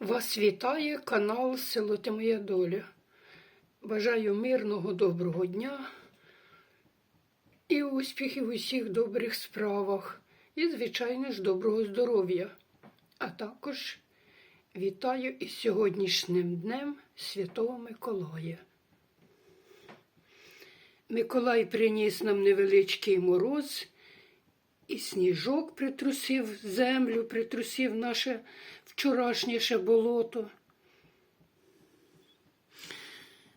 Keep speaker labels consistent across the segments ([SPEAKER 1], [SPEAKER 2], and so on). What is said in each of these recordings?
[SPEAKER 1] Вас вітає канал Село Ти Моя Доля. Бажаю мирного доброго дня і успіхів у всіх добрих справах, і, звичайно ж, доброго здоров'я. А також вітаю із сьогоднішнім днем Святого Миколая. Миколай приніс нам невеличкий мороз. І сніжок притрусив землю, притрусив наше вчорашнє болото.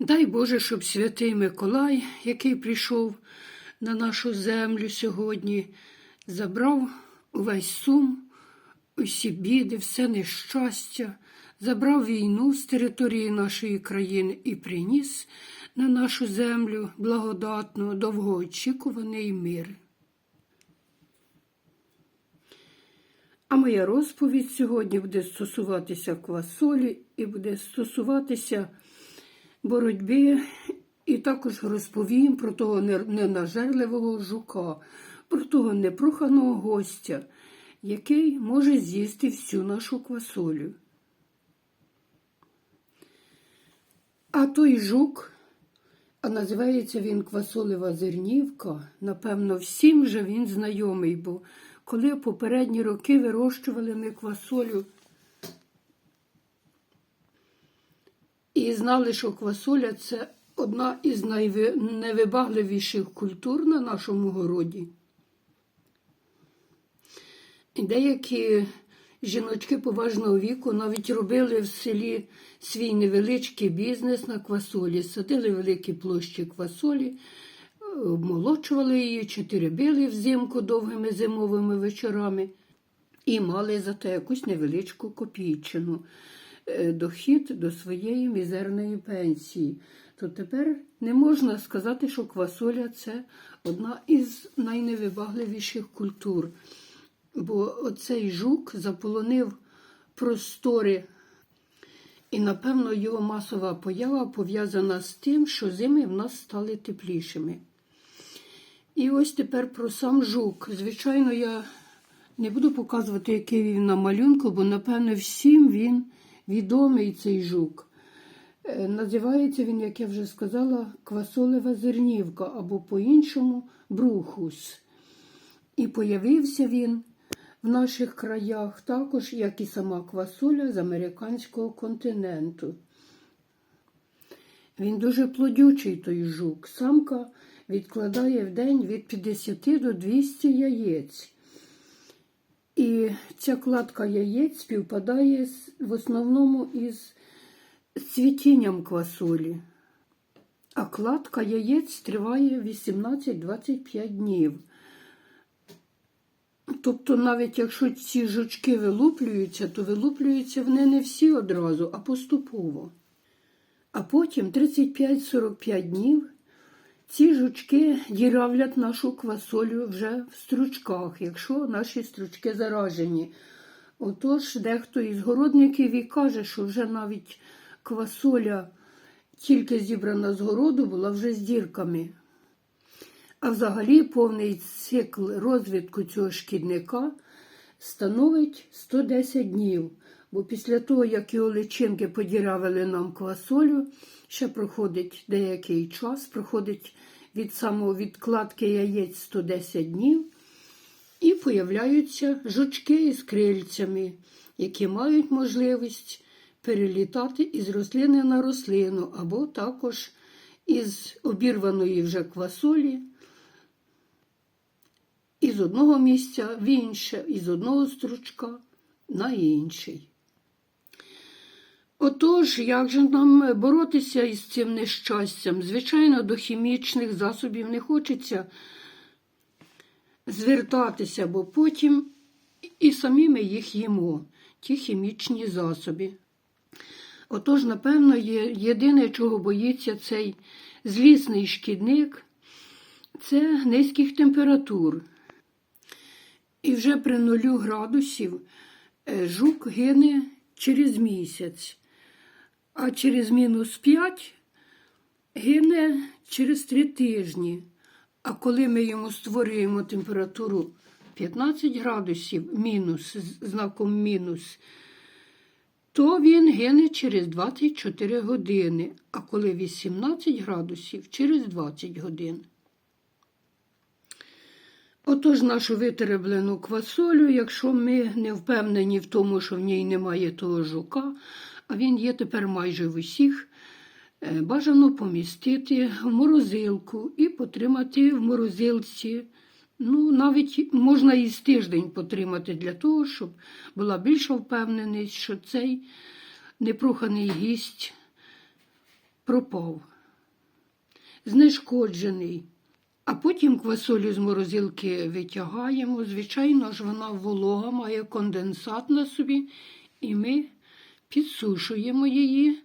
[SPEAKER 1] Дай Боже, щоб святий Миколай, який прийшов на нашу землю сьогодні, забрав увесь сум, усі біди, все нещастя, забрав війну з території нашої країни і приніс на нашу землю благодатну, довгоочікуваний мир. А моя розповідь сьогодні буде стосуватися квасолі і буде стосуватися боротьби, і також розповім про того ненажерливого жука, про того непроханого гостя, який може з'їсти всю нашу квасолю. А той жук, а називається він Квасолева зернівка, напевно, всім же він знайомий, бо коли попередні роки вирощували ми квасолю і знали, що квасоля це одна із найневибагливіших культур на нашому городі. Деякі жіночки поважного віку навіть робили в селі свій невеличкий бізнес на квасолі, садили великі площі квасолі обмолочували її, чи теребили взимку довгими зимовими вечорами і мали за те якусь невеличку копійчину е, дохід до своєї мізерної пенсії. То тепер не можна сказати, що квасоля це одна із найневибагливіших культур. Бо оцей жук заполонив простори. І, напевно, його масова поява пов'язана з тим, що зими в нас стали теплішими. І ось тепер про сам жук. Звичайно, я не буду показувати, який він на малюнку, бо, напевно, всім він відомий цей жук. Е, називається він, як я вже сказала, квасолева зернівка або по-іншому брухус. І появився він в наших краях також, як і сама квасоля з американського континенту. Він дуже плодючий той жук. Самка відкладає в день від 50 до 200 яєць. І ця кладка яєць співпадає в основному із цвітінням квасолі. А кладка яєць триває 18-25 днів. Тобто, навіть якщо ці жучки вилуплюються, то вилуплюються вони не всі одразу, а поступово. А потім 35-45 днів ці жучки діравлять нашу квасолю вже в стручках, якщо наші стручки заражені. Отож, дехто із городників і каже, що вже навіть квасоля, тільки зібрана з городу, була вже з дірками. А взагалі повний цикл розвитку цього шкідника становить 110 днів. Бо після того, як його личинки подіравили нам квасолю, ще проходить деякий час, проходить від самого відкладки яєць 110 днів, і появляються жучки із крильцями, які мають можливість перелітати із рослини на рослину, або також із обірваної вже квасолі. Із одного місця в інше, із одного стручка на інший. Отож, як же нам боротися із цим нещастям? Звичайно, до хімічних засобів не хочеться звертатися, бо потім і самі ми їх їмо, ті хімічні засоби. Отож, напевно, є єдине, чого боїться цей злісний шкідник, це низьких температур. І вже при нулю градусів е, жук гине через місяць а через мінус 5 гине через 3 тижні. А коли ми йому створюємо температуру 15 градусів мінус, знаком мінус, то він гине через 24 години, а коли 18 градусів через 20 годин. Отож нашу витереблену квасолю, якщо ми не впевнені в тому, що в ній немає того жука, а він є тепер майже в усіх, е, бажано помістити в морозилку і потримати в морозилці. Ну, навіть можна і з тиждень потримати для того, щоб була більша впевненість, що цей непроханий гість пропав, знешкоджений. А потім квасолю з морозилки витягаємо. Звичайно ж, вона волога, має конденсат на собі, і ми підсушуємо її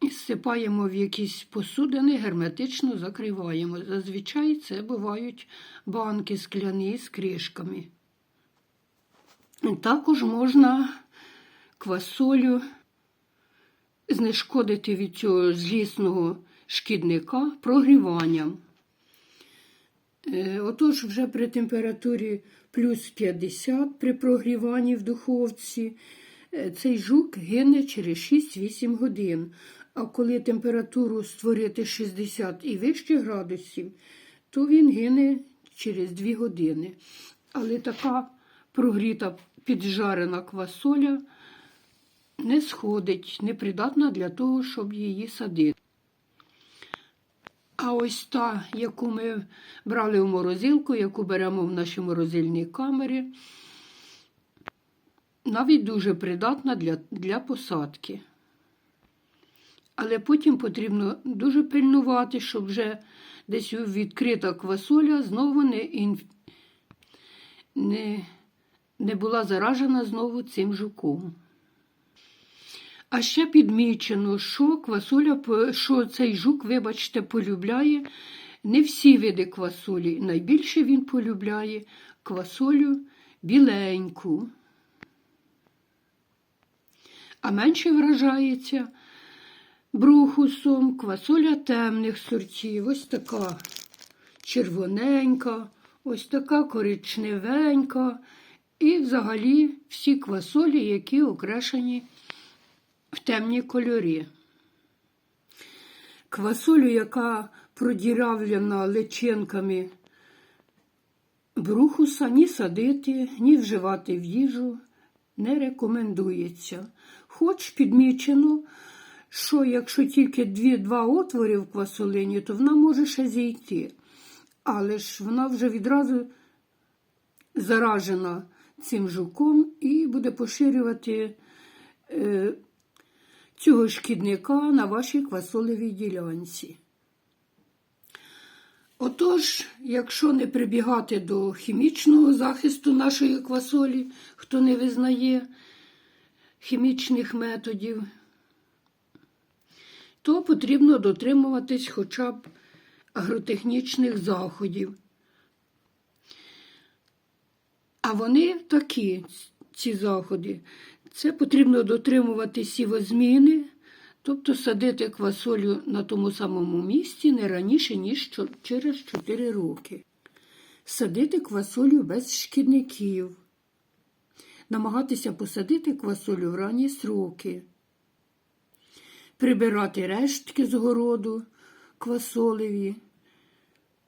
[SPEAKER 1] і всипаємо в якісь посудини, герметично закриваємо. Зазвичай це бувають банки скляні з кришками. Також можна квасолю знешкодити від цього злісного шкідника прогріванням. Е, Отож, вже при температурі плюс 50 при прогріванні в духовці цей жук гине через 6-8 годин. А коли температуру створити 60 і вище градусів, то він гине через 2 години. Але така прогріта піджарена квасоля не сходить, непридатна для того, щоб її садити. А ось та, яку ми брали в морозилку, яку беремо в нашій морозильній камері, навіть дуже придатна для, для посадки. Але потім потрібно дуже пильнувати, щоб вже десь відкрита квасоля знову не, інф... не, не була заражена знову цим жуком. А ще підмічено, що квасоля, що цей жук, вибачте, полюбляє не всі види квасолі. Найбільше він полюбляє квасолю біленьку. А менше вражається брухусом квасоля темних сортів. Ось така червоненька, ось така коричневенька. І взагалі всі квасолі, які окрашені в темні кольорі. Квасолю, яка продірявлена личинками брухуса, ні садити, ні вживати в їжу не рекомендується. Хоч підмічено, що якщо тільки дві-два отвори в квасолині, то вона може ще зійти. Але ж вона вже відразу заражена цим жуком і буде поширювати е, цього шкідника на вашій квасолевій ділянці. Отож, якщо не прибігати до хімічного захисту нашої квасолі, хто не визнає хімічних методів, то потрібно дотримуватись хоча б агротехнічних заходів. А вони такі, ці заходи. Це потрібно дотримувати сівозміни, тобто садити квасолю на тому самому місці не раніше, ніж через 4 роки. Садити квасолю без шкідників. Намагатися посадити квасолю в ранні сроки. Прибирати рештки з городу квасолеві.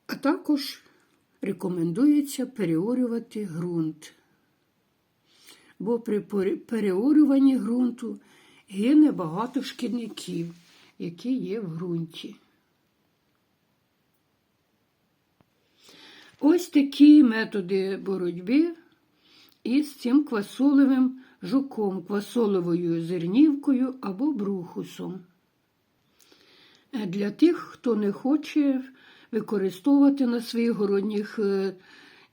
[SPEAKER 1] А також рекомендується переорювати ґрунт. Бо при переорюванні ґрунту гине багато шкідників, які є в ґрунті. Ось такі методи боротьби із цим квасолевим жуком, квасоловою зернівкою або брухусом. Е, Для тих, хто не хоче використовувати на своїх городніх е,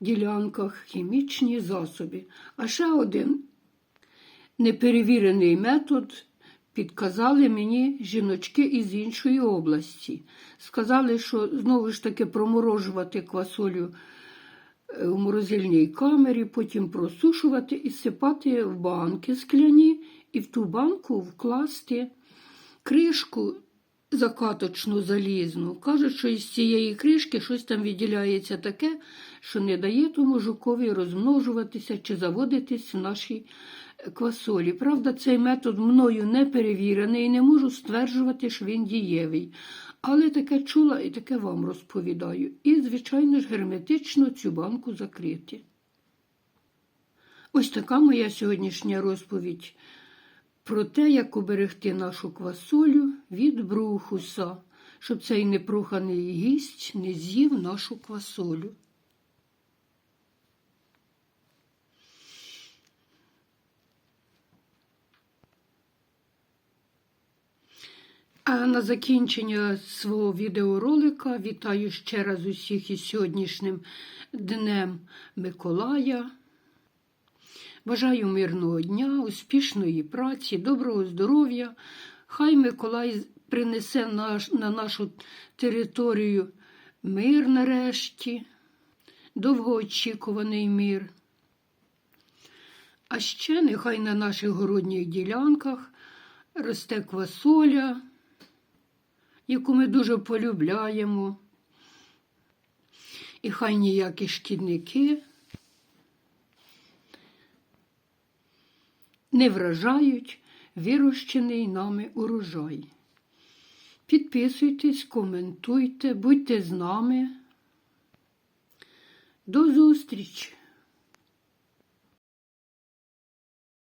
[SPEAKER 1] ділянках хімічні засоби. А ще один неперевірений метод підказали мені жіночки із іншої області. Сказали, що знову ж таки проморожувати квасолю в морозильній камері, потім просушувати і сипати в банки скляні, і в ту банку вкласти кришку закаточну залізну. Кажуть, що із цієї кришки щось там відділяється таке, що не дає тому жукові розмножуватися чи заводитись в нашій квасолі. Правда, цей метод мною не перевірений і не можу стверджувати, що він дієвий. Але таке чула і таке вам розповідаю. І, звичайно ж, герметично цю банку закрити. Ось така моя сьогоднішня розповідь про те, як уберегти нашу квасолю від брухуса, щоб цей непроханий гість не з'їв нашу квасолю. На закінчення свого відеоролика вітаю ще раз усіх із сьогоднішнім Днем Миколая. Бажаю мирного дня, успішної праці, доброго здоров'я. Хай Миколай принесе наш, на нашу територію мир нарешті, довгоочікуваний мир. А ще нехай на наших городніх ділянках росте квасоля, яку ми дуже полюбляємо. І хай ніякі шкідники не вражають вирощений нами урожай. Підписуйтесь, коментуйте, будьте з нами. До зустрічі!